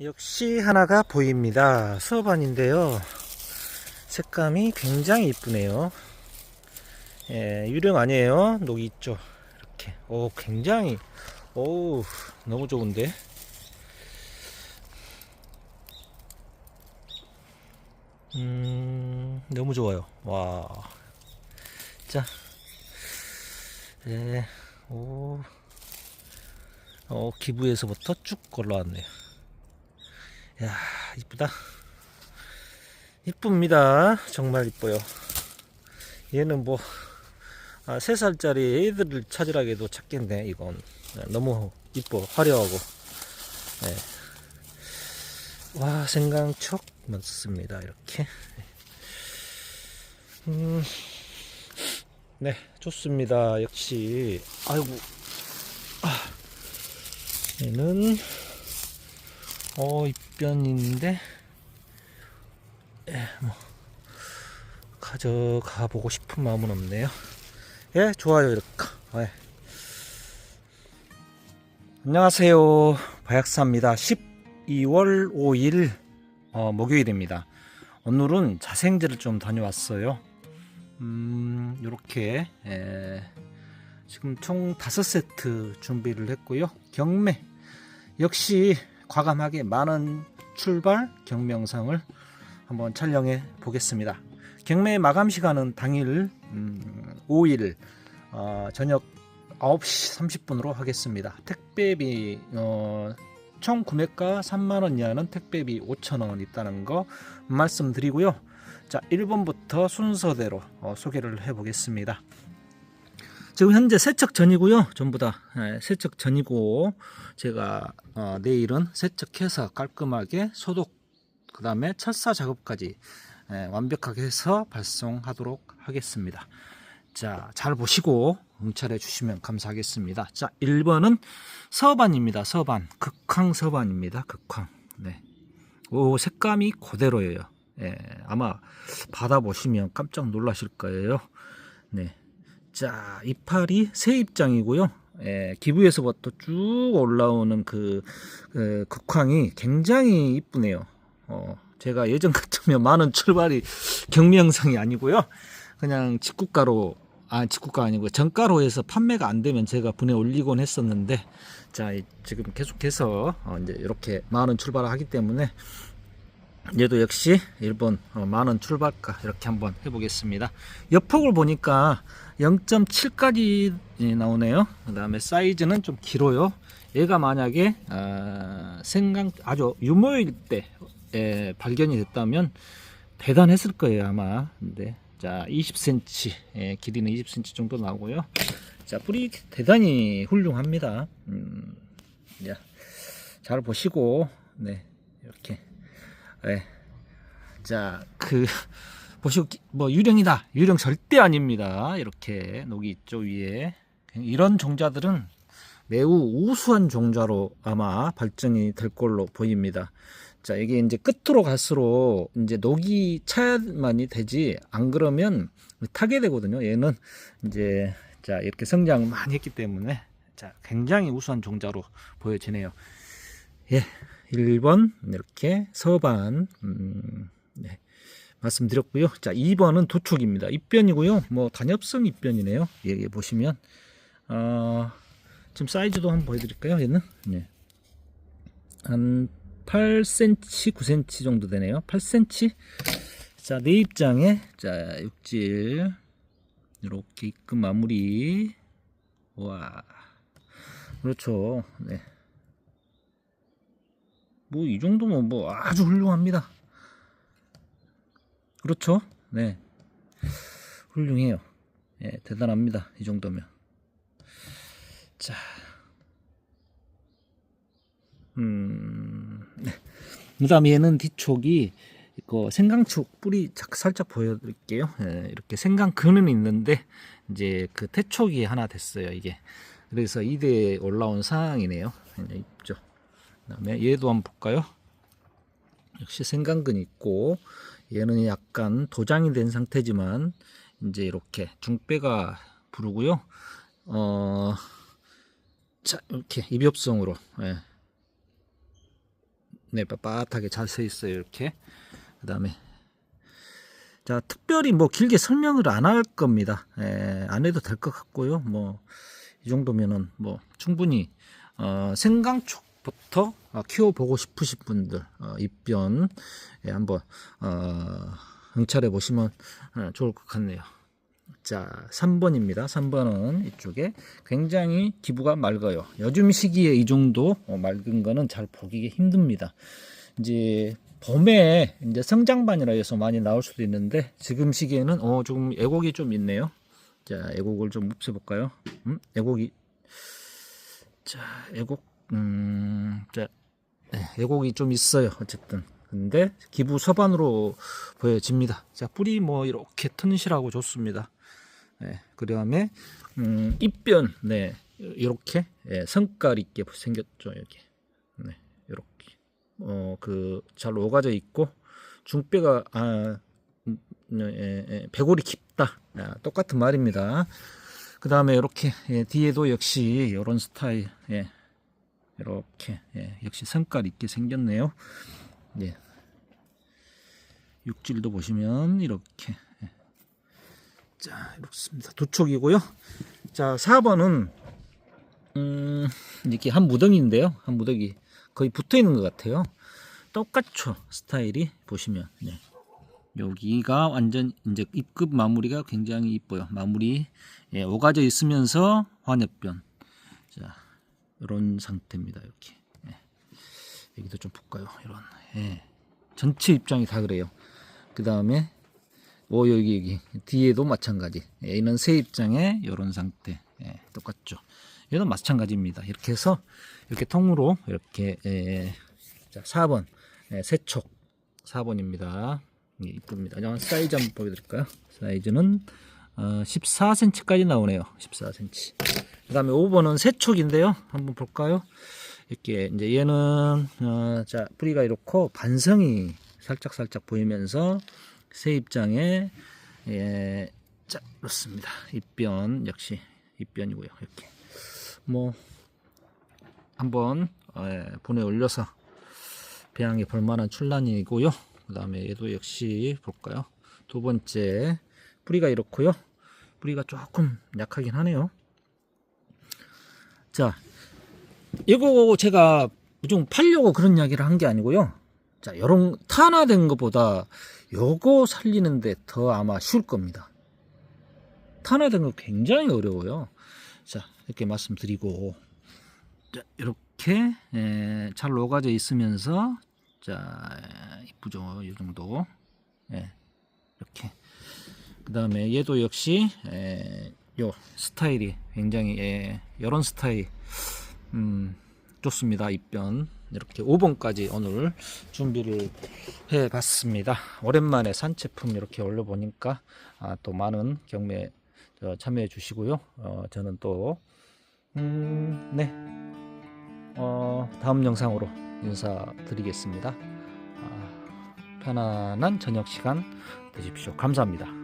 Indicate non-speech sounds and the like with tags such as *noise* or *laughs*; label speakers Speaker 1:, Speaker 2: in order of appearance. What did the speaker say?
Speaker 1: 역시 하나가 보입니다. 서반인데요. 색감이 굉장히 이쁘네요. 예, 유령 아니에요. 녹이 있죠. 이렇게. 오, 굉장히, 오, 너무 좋은데. 음, 너무 좋아요. 와. 자. 예, 오. 어, 기부에서부터 쭉 올라왔네요. 야, 이쁘다. 이쁩니다. 정말 이뻐요. 얘는 뭐, 아, 3살짜리 애들을 찾으라게도 찾겠네, 이건. 아, 너무 이뻐, 화려하고. 네. 와, 생강촉 맞습니다, 이렇게. 음, 네, 좋습니다. 역시. 아이고, 아, 얘는, 어, 입변인데, 예, 뭐, 가져가 보고 싶은 마음은 없네요. 예, 좋아요, 이렇게. 예. 안녕하세요. 바약사입니다. 12월 5일, 어, 목요일입니다. 오늘은 자생제를 좀 다녀왔어요. 음, 요렇게, 예, 지금 총 5세트 준비를 했고요. 경매. 역시 과감하게 많은 출발 경매영상을 한번 촬영해 보겠습니다. 경매 마감 시간은 당일 음, 5일 어, 저녁 9시 30분으로 하겠습니다. 택배비 어, 총 구매가 3만원 이하는 택배비 5천원 있다는 거 말씀드리고요. 자 1번부터 순서대로 어, 소개를 해 보겠습니다. 지금 현재 세척 전이고요. 전부 다 예, 세척 전이고 제가 어, 내일은 세척해서 깔끔하게 소독 그 다음에 철사 작업까지 예, 완벽하게 해서 발송하도록 하겠습니다. 자, 잘 보시고 응찰해 주시면 감사하겠습니다. 자, 1번은 서반입니다. 서반. 극황 서반입니다. 극황. 네. 오, 색감이 그대로예요. 예, 아마 받아보시면 깜짝 놀라실 거예요. 네. 자, 이파리 새 입장이고요. 예, 기부에서부터 쭉 올라오는 그, 그 극황이 굉장히 이쁘네요. 어, 제가 예전 *laughs* 같으면 많은 출발이 경미 영상이 아니고요. 그냥 직구가로, 아, 직구가 아니고 정가로 해서 판매가 안 되면 제가 분에 올리곤 했었는데, 자, 이- 지금 계속해서 어, 이제 이렇게 많은 출발을 하기 때문에 얘도 역시 일본 어, 만원 출발가 이렇게 한번 해보겠습니다. 옆폭을 보니까 0.7까지 나오네요. 그 다음에 사이즈는 좀 길어요. 얘가 만약에 아, 생강 아주 유모일 때 에, 발견이 됐다면 대단했을 거예요 아마. 근데 자 20cm 예, 길이는 20cm 정도 나오고요. 자 뿌리 대단히 훌륭합니다. 음, 야, 잘 보시고 네 이렇게 네. 자, 그, *laughs* 보시고, 기- 뭐, 유령이다. 유령 절대 아닙니다. 이렇게, 녹이 있죠, 위에. 이런 종자들은 매우 우수한 종자로 아마 발전이 될 걸로 보입니다. 자, 이게 이제 끝으로 갈수록 이제 녹이 차야만이 되지, 안 그러면 타게 되거든요. 얘는 이제, 자, 이렇게 성장을 많이 했기 때문에, 자, 굉장히 우수한 종자로 보여지네요. 예. 1번 이렇게 서반 음, 네, 말씀드렸고요. 자, 2번은 도축입니다. 입변이고요. 뭐 단엽성 입변이네요. 여기 보시면 어, 지금 사이즈도 한번 보여드릴까요? 얘는 네. 한 8cm, 9cm 정도 되네요. 8cm. 자, 내 입장에 자 육질 이렇게 입금 마무리. 와, 그렇죠. 네. 뭐 이 정도면 뭐 아주 훌륭합니다. 그렇죠? 네. 훌륭해요. 예, 대단합니다. 이 정도면. 자. 음. 네. 그다음에 얘는 뒤촉이 이거 생강촉 뿌리 자- 살짝 보여드릴게요. 예, 이렇게 생강근은 있는데 이제 그 태촉이 하나 됐어요. 이게 그래서 2대에 올라온 상황이네요. 예, 있죠. 그다음에 얘도 한번 볼까요? 역시 생강근 있고 얘는 약간 도장이 된 상태지만 이제 이렇게 중배가 부르고요. 어, 자 이렇게 입엽성으로 예. 네, 빳빳하게 잘 서 있어요. 이렇게. 그다음에 자, 특별히 뭐 길게 설명을 안 할 겁니다. 예, 안 해도 될 것 같고요. 뭐 이 정도면은 뭐 충분히 어, 생강촉 부터 어, 키워보고 싶으신 분들 어, 입변 예, 한번 어, 응찰해 보시면 어, 좋을 것 같네요. 자, 3번입니다. 3번은 이쪽에 굉장히 기부가 맑아요. 요즘 시기에 이 정도 어, 맑은 거는 잘 보기 힘듭니다. 이제 봄에 이제 성장반이라 해서 많이 나올 수도 있는데 지금 시기에는 어 조금 애곡이 좀 있네요. 자, 애곡을 좀 흡수해볼까요? 음, 애곡이 자, 애곡 음, 자, 네, 애곡이 좀 있어요. 어쨌든. 근데 기부 서반으로 보여집니다. 자, 뿌리 뭐 이렇게 튼실하고 좋습니다. 네, 그 다음에 음, 입변, 네, 이렇게 예, 성깔 있게 생겼죠. 여기, 네, 이렇게 어, 그 잘 오가져 있고 중뼈가 아, 음, 예, 예, 배골이 깊다. 아, 똑같은 말입니다. 그 다음에 이렇게 예, 뒤에도 역시 이런 스타일, 예, 이렇게 예, 역시 성깔 있게 생겼네요. 예. 육질도 보시면 이렇게 예. 자 이렇습니다. 두 촉이고요. 자 4번은 음, 이렇게 한 무덩이인데요. 한 무더기 거의 붙어 있는 것 같아요. 똑같죠 스타일이 보시면 네. 여기가 완전 이제 입급 마무리가 굉장히 이뻐요. 마무리 예, 오가져 있으면서 환엽변 자 이런 상태입니다. 이렇게 예. 여기도 좀 볼까요? 이런 예. 전체 입장이 다 그래요. 그 다음에 오 여기 여기 뒤에도 마찬가지 예, 이는 새 입장에 이런 상태 예, 똑같죠. 얘도 마찬가지입니다. 이렇게 해서 이렇게 통으로 이렇게 예, 자 4번 예, 세촉 4번입니다. 예, 이쁩니다. 자, 사이즈 한번 보여드릴까요? 사이즈는 어, 14cm까지 나오네요. 14cm. 그 다음에 5번은 세촉인데요. 한번 볼까요? 이렇게 이제 얘는 어, 자 뿌리가 이렇고 반성이 살짝 살짝 보이면서 새 입장에 예, 자 그렇습니다. 입변 역시 입변이고요. 이렇게 뭐 한번 예, 보내 올려서 배양에 볼만한 출란이고요. 그 다음에 얘도 역시 볼까요? 두 번째 뿌리가 이렇고요. 뿌리가 조금 약하긴 하네요. 자, 이거 제가 좀 팔려고 그런 이야기를 한 게 아니고요. 자, 요런 탄화된 것보다 요거 살리는데 더 아마 쉬울 겁니다. 탄화된 거 굉장히 어려워요. 자, 이렇게 말씀드리고, 자, 이렇게 에, 잘 녹아져 있으면서, 자, 이쁘죠, 이 정도. 예, 이렇게. 그 다음에 얘도 역시 에, 요 스타일이 굉장히 예, 이런 스타일 음, 좋습니다. 입변 이렇게 5번까지 오늘 준비를 해 봤습니다. 오랜만에 산채품 이렇게 올려보니까 아, 또 많은 경매 어, 참여해 주시고요. 어, 저는 또 음, 네, 어, 다음 영상으로 인사드리겠습니다. 아, 편안한 저녁 시간 되십시오. 감사합니다.